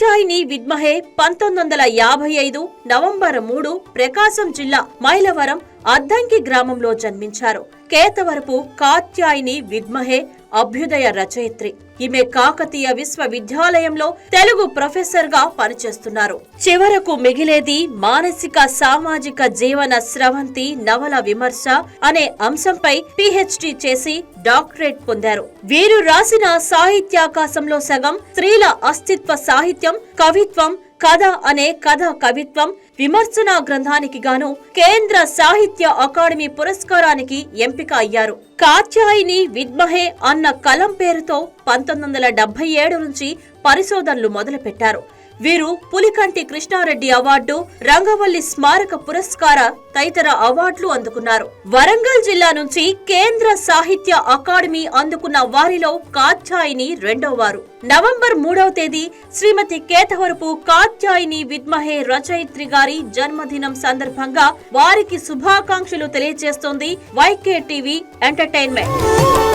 కాత్యాయిని విద్మహే పంతొమ్మిది వందల యాభై ఐదు నవంబర్ మూడు ప్రకాశం జిల్లా మైలవరం అద్దంకి గ్రామంలో జన్మించారు. కేతవరపు కాత్యాయిని విద్మహే అభ్యుదయ రచయిత్రి. ఈమె కాకతీయ విశ్వవిద్యాలయంలో తెలుగు ప్రొఫెసర్గా పనిచేస్తున్నారు. చివరకు మిగిలేది మానసిక సామాజిక జీవన స్రవంతి నవల విమర్శ అనే అంశంపై పిహెచ్డి చేసి డాక్టరేట్ పొందారు. వీరు రాసిన సాహిత్యాకాశంలో సగం స్త్రీల అస్తిత్వ సాహిత్యం కవిత్వం కథ అనే కథ కవిత్వం విమర్శనా గ్రంథానికి గాను కేంద్ర సాహిత్య అకాడమీ పురస్కారానికి ఎంపిక అయ్యారు. కాత్యాయిని విద్మహే అన్న కలం పేరుతో పంతొమ్మిది వందల డెబ్బై ఏడు నుంచి పరిశోధనలు మొదలుపెట్టారు. వీరు పులికంటి కృష్ణారెడ్డి అవార్డు రంగవల్లి స్మారక పురస్కార తదితర అవార్డులు అందుకున్నారు. వరంగల్ జిల్లా నుంచి కేంద్ర సాహిత్య అకాడమీ అందుకున్న వారిలో కాత్యాయిని రెండో వారు. నవంబర్ మూడవ తేదీ శ్రీమతి కేతవరపు కాత్యాయిని విద్మహే రచయిత్రి గారి జన్మదినం సందర్భంగా వారికి శుభాకాంక్షలు తెలియజేస్తోంది వైకే టీవీ ఎంటర్టైన్మెంట్.